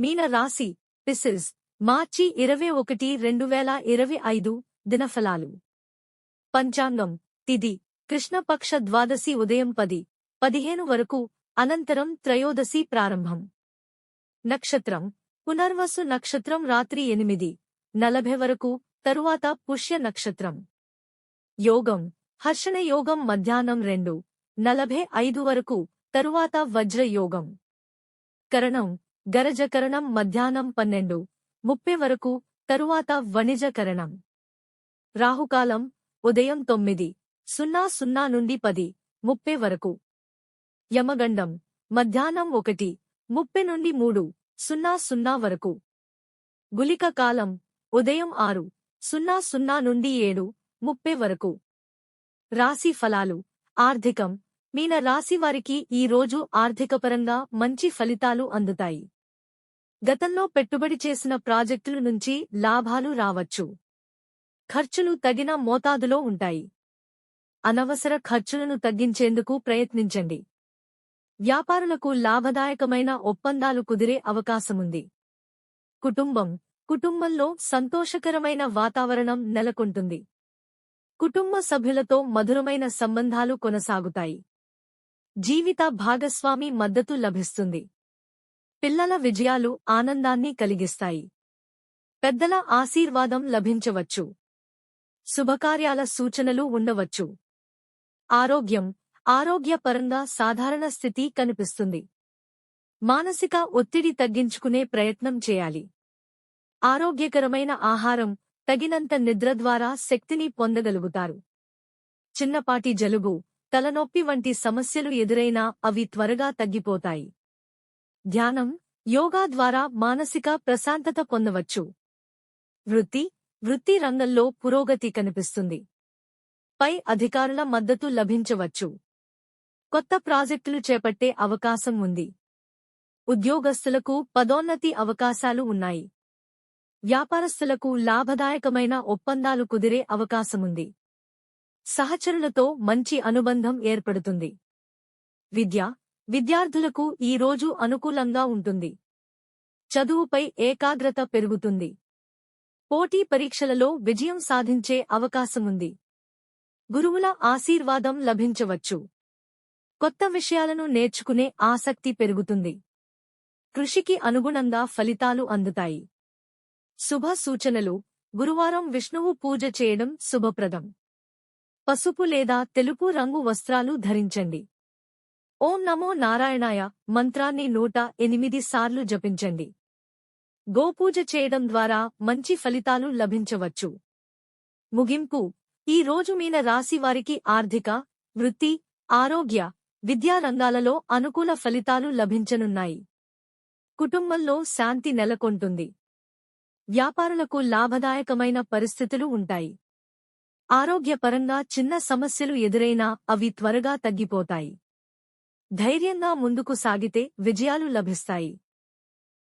మీన రాశి పిసిస్ మార్చి ఇరవై ఒకటి రెండు వేల ఇరవై ఐదు దినఫలాలు. పంచాంగం. తిది. కృష్ణపక్ష ద్వాదశి ఉదయం పది పదిహేను వరకు అనంతరం త్రయోదశి ప్రారంభం. నక్షత్రం. పునర్వసు నక్షత్రం రాత్రి ఎనిమిది నలభై వరకు తరువాత పుష్య నక్షత్రం. యోగం. హర్షణ యోగం మధ్యాహ్నం రెండు నలభై ఐదు వరకు తరువాత వజ్రయోగం. కరణం. గరజకరణం మధ్యాహ్నం పన్నెండు. ముప్పై వరకు తరువాత వణిజకరణం. రాహుకాలం ఉదయం తొమ్మిది. సున్నా సున్నా నుండి పది. ముప్పై వరకు. యమగండం మధ్యాహ్నం ఒకటి. ముప్పై నుండి మూడు. సున్నా సున్నా వరకు. గులిక కాలం ఉదయం ఆరు. సున్నా సున్నా నుండి ఏడు. ముప్పై వరకు. రాశి ఫలాలు. ఆర్థికం మీన రాశి వారికి ఈ రోజు ఆర్థికపరంగా మంచి ఫలితాలు అందుతాయి. గతంలో పెట్టుబడి చేసిన ప్రాజెక్టుల నుంచి లాభాలు రావచ్చు. ఖర్చులు తగిన మోతాదులో ఉంటాయి. అనవసర ఖర్చులను తగ్గించేందుకు ప్రయత్నించండి. వ్యాపారులకు లాభదాయకమైన ఒప్పందాలు కుదిరే అవకాశముంది. కుటుంబం కుటుంబంలో సంతోషకరమైన వాతావరణం నెలకొంటుంది. కుటుంబ సభ్యులతో మధురమైన సంబంధాలు కొనసాగుతాయి. జీవిత భాగస్వామి మద్దతు లభిస్తుంది. పిల్లల విజయాలు ఆనందాన్ని కలిగిస్తాయి. పెద్దల ఆశీర్వాదం లభించవచ్చు. శుభకార్యాల సూచనలు ఉండవచ్చు. ఆరోగ్యం ఆరోగ్యపరంగా సాధారణ స్థితి కనిపిస్తుంది. మానసిక ఒత్తిడి తగ్గించుకునే ప్రయత్నం చేయాలి. ఆరోగ్యకరమైన ఆహారం తగినంత నిద్ర ద్వారా శక్తిని పొందగలుగుతారు. చిన్నపాటి జలుబు తలనొప్పి వంటి సమస్యలు ఎదురైనా అవి త్వరగా తగ్గిపోతాయి. ధ్యానం యోగా ద్వారా మానసిక ప్రశాంతత పొందవచ్చు. వృత్తి వృత్తి రంగంలో పురోగతి కనిపిస్తుంది. పై అధికారుల మద్దతు లభించవచ్చు. కొత్త ప్రాజెక్టులు చేపట్టే అవకాశం ఉంది. ఉద్యోగస్తులకు పదోన్నతి అవకాశాలు ఉన్నాయి. వ్యాపారస్తులకు లాభదాయకమైన ఒప్పందాలు కుదిరే అవకాశముంది సహచరులతో మంచి అనుబంధం ఏర్పడుతుంది. విద్య విద్యార్థులకు ఈ రోజు అనుకూలంగా ఉంటుంది. చదువుపై ఏకాగ్రత పెరుగుతుంది. పోటీ పరీక్షలలో విజయం సాధించే అవకాశముంది. గురువుల ఆశీర్వాదం లభించవచ్చు. కొత్త విషయాలను నేర్చుకునే ఆసక్తి పెరుగుతుంది. కృషికి అనుగుణంగా ఫలితాలు అందుతాయి. శుభ సూచనలు. గురువారం విష్ణువు పూజ చేయడం శుభప్రదం. పసుపు లేదా తెలుపు రంగు వస్త్రాలు ధరించండి. ఓం నమో నారాయణాయ మంత్రాన్ని నూట ఎనిమిది సార్లు జపించండి. గోపూజ చేయడం ద్వారా మంచి ఫలితాలు లభించవచ్చు. ముగింపు. ఈ రోజు మీన రాశి వారికి ఆర్థిక వృత్తి ఆరోగ్య విద్యా రంగాలలో అనుకూల ఫలితాలు లభించనున్నాయి. కుటుంబంలో శాంతి నెలకొంటుంది. వ్యాపారులకు లాభదాయకమైన పరిస్థితులు ఉంటాయి. ఆరోగ్యపరంగా చిన్న సమస్యలు ఎదురైనా అవి త్వరగా తగ్గిపోతాయి. ధైర్యంగా ముందుకు సాగితే విజయాలు లభిస్తాయి.